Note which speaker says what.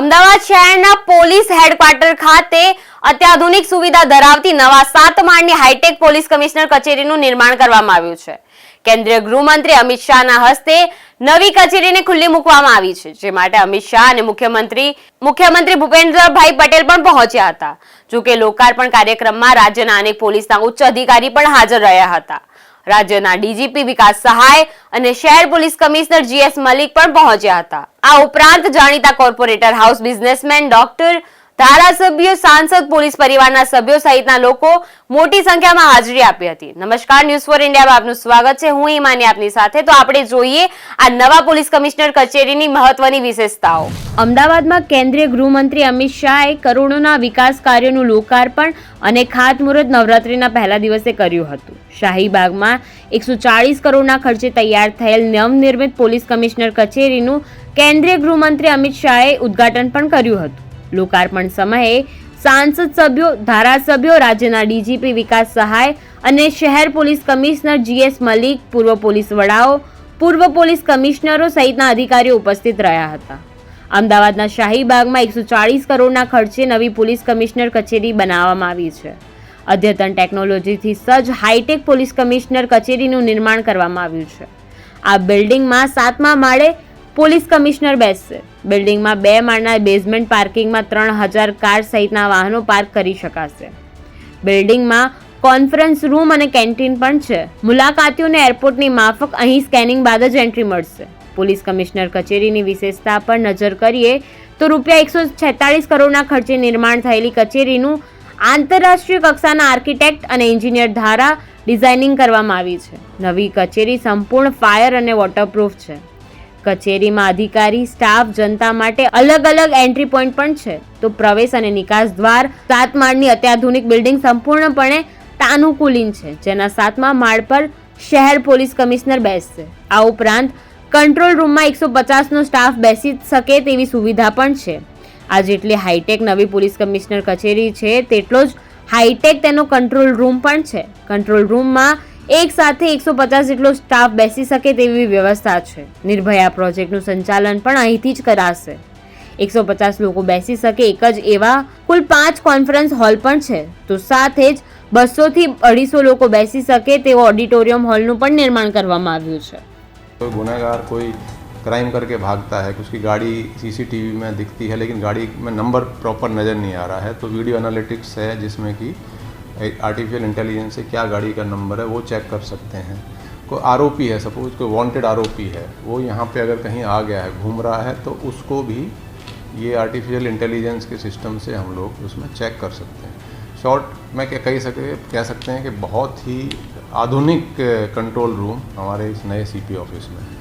Speaker 1: અમદાવાદ શહેરના police headquarter ખાતે અત્યાધુનિક સુવિધા ધરાવતી નવા સાત માળની હાઈટેક પોલીસ કમિશનર કચેરીનું નિર્માણ કરવામાં આવ્યું છે. કેન્દ્રીય ગૃહમંત્રી અમિત શાહના હસ્તે નવી કચેરીને ખુલ્લી મૂકવામાં આવી છે, જે માટે અમિત શાહ અને મુખ્યમંત્રી મુખ્યમંત્રી ભૂપેન્દ્રભાઈ પટેલ પણ પહોંચ્યા હતા. જોકે લોકાર્પણ કાર્યક્રમમાં રાજ્યના અનેક પોલીસના ઉચ્ચ અધિકારી પણ હાજર રહ્યા હતા. રાજ્યના ડીજીપી વિકાસ સહાય અને શહેર પોલીસ કમિશનર જીએસ મલિક પણ પહોંચ્યા હતા. આ ઉપરાંત જાણીતા કોર્પોરેટર હાઉસ બિઝનેસમેન ડોક્ટર ધારાસભ્યો, સાંસદ, પોલીસ પરિવારના સભ્યો સહિતના લોકો મોટી સંખ્યામાં હાજરી આપી હતી. નમસ્કાર ન્યૂઝ ફોર ઇન્ડિયામાં આપનું સ્વાગત છે. હું ઈમાની આપની સાથે. તો આપણે જોઈએ આ નવા પોલીસ કમિશનર કચેરીની મહત્વની વિશેષતાઓ. અમદાવાદમાં કેન્દ્રીય ગૃહમંત્રી અમિત શાહે કરોડોના વિકાસ કાર્યોનું લોકાર્પણ અને ખાતમુહૂર્ત નવરાત્રીના પહેલા દિવસે કર્યું હતું. શાહીબાગમાં એકસો ચાળીસ કરોડના ખર્ચે તૈયાર થયેલ નવનિર્મિત પોલીસ કમિશનર કચેરીનું કેન્દ્રીય ગૃહમંત્રી અમિત શાહે ઉદ્ઘાટન પણ કર્યું હતું. લોકાર્પણ સમયે સાંસદ સભ્યો, ધારાસભ્યો, રાજ્યના ડીજીપી વિકાસ સહાય અને શહેર પોલીસ કમિશનર જીએસ મલિક, પૂર્વ પોલીસ વડાઓ, પૂર્વ પોલીસ કમિશનરો સહિતના અધિકારીઓ ઉપસ્થિત રહ્યા હતા. અમદાવાદના શાહીબાગમાં એકસો ચાળીસ કરોડના ખર્ચે નવી પોલીસ કમિશનર કચેરી બનાવવામાં આવી છે. અદ્યતન ટેકનોલોજીથી સજ્જ હાઈટેક પોલીસ કમિશનર કચેરીનું નિર્માણ કરવામાં આવ્યું છે. આ બિલ્ડિંગમાં સાતમા માળે પોલીસ કમિશનર બેસશે. બિલ્ડિંગમાં બે માળના બેઝમેન્ટ પાર્કિંગમાં ત્રણ હજાર કાર સહિતના વાહનો પાર્ક કરી શકાશે. બિલ્ડિંગમાં કોન્ફરન્સ રૂમ અને કેન્ટીન પણ છે. મુલાકાતીઓને એરપોર્ટની માફક અહીં સ્કેનિંગ બાદ જ એન્ટ્રી મળશે. પોલીસ કમિશનર કચેરીની વિશેષતા પર નજર કરીએ તો રૂપિયા એકસો છેતાળીસ કરોડના ખર્ચે નિર્માણ થયેલી કચેરીનું આંતરરાષ્ટ્રીય કક્ષાના આર્કિટેક્ટ અને એન્જિનિયર દ્વારા ડિઝાઇનિંગ કરવામાં આવી છે. નવી કચેરી સંપૂર્ણ ફાયર અને વોટરપ્રૂફ છે. કચેરીમાં અધિકારી, સ્ટાફ, જનતા માટે અલગ અલગ એન્ટ્રી પોઈન્ટ પણ છે. તો પ્રવેશ અને નિકાસ દ્વાર સાત માળની અત્યાધુનિક બિલ્ડિંગ સંપૂર્ણપણે તાનુકુલીન છે, જેના સાતમા માળ પર શહેર પોલીસ કમિશનર બેસશે. આ ઉપરાંત કંટ્રોલ રૂમમાં એકસો પચાસનો સ્ટાફ બેસી શકે તેવી સુવિધા પણ છે. આ જેટલી હાઈટેક નવી પોલીસ કમિશનર કચેરી છે, તેટલો જ હાઈટેક તેનો કંટ્રોલ રૂમ પણ છે. કંટ્રોલ રૂમમાં એક સાથે એકસો પચાસ જેટલો સ્ટાફ બેસી શકે તેવી વ્યવસ્થા છે નિર્ભયા પ્રોજેક્ટનું સંચાલન પણ અહીંથી જ કરાશે એકસો પચાસ લોકો બેસી શકે એક જ એવા કુલ પાંચ કોન્ફરન્સ હોલ પણ છે તો સાથે જ બસોથી અઢીસો લોકો બેસી શકે તેવો ઓડિટોરિયમ હોલનું પણ નિર્માણ કરવામાં આવ્યું છે
Speaker 2: कोई गुनहगार कोई क्राइम करके भागता है कि उसकी गाड़ी सीसीटीवी में दिखती है लेकिन गाड़ी में नंबर प्रॉपर नज़र नहीं आ रहा है तो वीडियो एनालिटिक्स है जिसमें कि आर्टिफिशियल इंटेलिजेंस से क्या गाड़ी का नंबर है, वो चेक कर सकते हैं। कोई आरोपी है सपोज़ कोई वांटेड आरोपी है, वो यहाँ पे अगर कहीं आ गया है, घूम रहा है तो उसको भी ये आर्टिफिशियल इंटेलिजेंस के सिस्टम से हम लोग उसमें चेक कर सकते हैं। शॉर्ट में क्या कही सके, कह सकते हैं कि बहुत ही आधुनिक कंट्रोल रूम हमारे इस नए सीपी ऑफ़िस में